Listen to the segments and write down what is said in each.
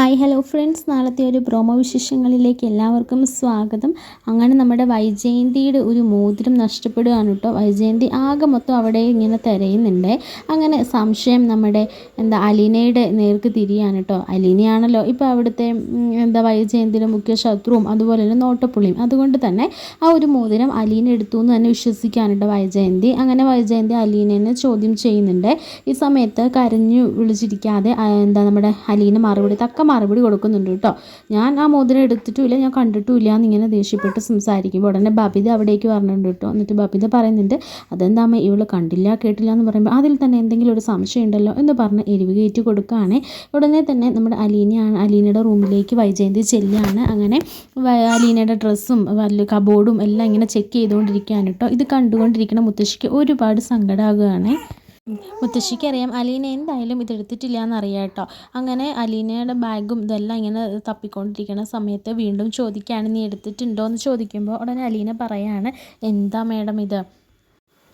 Hi hello friends നാളത്തെ ഒരു promo വിശേഷങ്ങളിലേക്ക് എല്ലാവർക്കും സ്വാഗതം. അങ്ങനെ നമ്മുടെ വൈജയന്തിയുടെ ഒരു മോതിരം നഷ്ടപ്പെടുകയാണ് കേട്ടോ വൈജയന്തി ആകെ മൊത്തം അവിടെ ഇങ്ങനെ തിരയുന്നുണ്ട്. അങ്ങനെ സംശയം നമ്മുടെ എന്താ അലീനയുടെ നേർക്ക് തിരിയാണ് കേട്ടോ അലീനയാണല്ലോ ഇപ്പോൾ അവിടുത്തെ എന്താ വൈജയന്തിയുടെ മുഖ്യ ശത്രുവും അതുപോലെ തന്നെ നോട്ടപ്പുള്ളിയും. അതുകൊണ്ട് തന്നെ ആ ഒരു മോതിരം അലീന എടുത്തു എന്ന് തന്നെ വിശ്വസിക്കുകയാണ് കേട്ടോ വൈജയന്തി. അങ്ങനെ വൈജയന്തി അലീനനെ ചോദ്യം ചെയ്യുന്നുണ്ട്. ഈ സമയത്ത് കരഞ്ഞു വിളിച്ചിരിക്കാതെ എന്താ നമ്മുടെ അലീന മറുപടി തക്ക മറുപടി കൊടുക്കുന്നുണ്ട് കേട്ടോ. ഞാൻ ആ മോതിരം എടുത്തിട്ടുമില്ല ഞാൻ കണ്ടിട്ടുമില്ല എന്നിങ്ങനെ ദേഷ്യപ്പെട്ട് സംസാരിക്കുമ്പോൾ ഉടനെ ബബിത അവിടേക്ക് പറഞ്ഞിട്ടുണ്ട് കേട്ടോ. എന്നിട്ട് ബബിത പറയുന്നുണ്ട് അതെന്താ അമ്മ ഇവൾ കണ്ടില്ല കേട്ടില്ല എന്ന് പറയുമ്പോൾ അതിൽ തന്നെ എന്തെങ്കിലും ഒരു സംശയം ഉണ്ടല്ലോ എന്ന് പറഞ്ഞ് എരിവ് കയറ്റി കൊടുക്കുകയാണ്. ഉടനെ തന്നെ നമ്മുടെ അലീനയാണ് അലീനയുടെ റൂമിലേക്ക് വൈജയന്തി ചെല്ലുകയാണ്. അങ്ങനെ അലീനയുടെ ഡ്രസ്സും വല്ല കബോർഡും എല്ലാം ഇങ്ങനെ ചെക്ക് ചെയ്തുകൊണ്ടിരിക്കുകയാണ് കേട്ടോ. ഇത് കണ്ടുകൊണ്ടിരിക്കുന്ന മുത്തശ്ശിക്ക് ഒരുപാട് സങ്കടമാകുകയാണ് മുത്തശ്ശിക്ക് അറിയാം അലീന എന്തായാലും ഇതെടുത്തിട്ടില്ല എന്നറിയാം കേട്ടോ അങ്ങനെ അലീനയുടെ ബാഗും ഇതെല്ലാം ഇങ്ങനെ തപ്പിക്കൊണ്ടിരിക്കുന്ന സമയത്ത് വീണ്ടും ചോദിക്കുകയാണ് നീ എടുത്തിട്ടുണ്ടോ എന്ന് ചോദിക്കുമ്പോൾ ഉടനെ അലീന പറയാണ് എന്താ മേഡം ഇത്?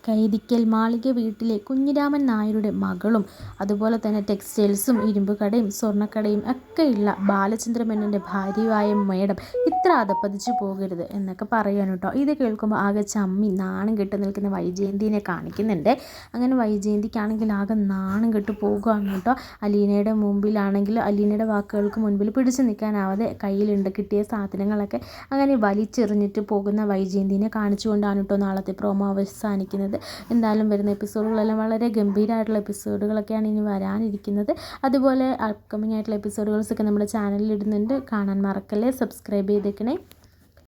കൈതിക്കൽ മാളിക വീട്ടിലെ കുഞ്ഞിരാമൻ നായരുടെ മകളും അതുപോലെ തന്നെ ടെക്സ്റ്റൈൽസും ഇരുമ്പുകടയും സ്വർണക്കടയും ഒക്കെയുള്ള ബാലചന്ദ്രമേനന്റെ ഭാര്യയായ മേഡം ഇത്ര അതപ്പതിച്ചു പോകരുത് എന്നൊക്കെ പറയാൻ കേട്ടോ. ഇത് കേൾക്കുമ്പോൾ ആകെ ചമ്മി നാണം കെട്ട് നിൽക്കുന്ന വൈജയന്തിനെ കാണിക്കുന്നുണ്ട്. അങ്ങനെ വൈജയന്തിക്കാണെങ്കിൽ ആകെ നാണം കെട്ട് പോകുകയാണ് കേട്ടോ. അലീനയുടെ മുമ്പിലാണെങ്കിൽ അലീനയുടെ വാക്കുകൾക്ക് മുൻപിൽ പിടിച്ചു നിൽക്കാനാവാതെ കയ്യിലുണ്ട് കിട്ടിയ സാധനങ്ങളൊക്കെ. അങ്ങനെ വലിച്ചെറിഞ്ഞിട്ട് പോകുന്ന വൈജയന്തിനെ കാണിച്ചുകൊണ്ടാണ് കേട്ടോ നാളത്തെ പ്രോമോ അവസാനിക്കുന്നത്. എന്തായാലും വരുന്ന എപ്പിസോഡുകളെല്ലാം വളരെ ഗംഭീരമായിട്ടുള്ള എപ്പിസോഡുകളൊക്കെയാണ് ഇനി വരാനിരിക്കുന്നത്. അതുപോലെ അപ്കമിങ് ആയിട്ടുള്ള എപ്പിസോഡുകൾസൊക്കെ നമ്മുടെ ചാനലിൽ ഇടുന്നുണ്ട്. കാണാൻ മറക്കല്ലേ? സബ്സ്ക്രൈബ് ചെയ്തേക്കണേ.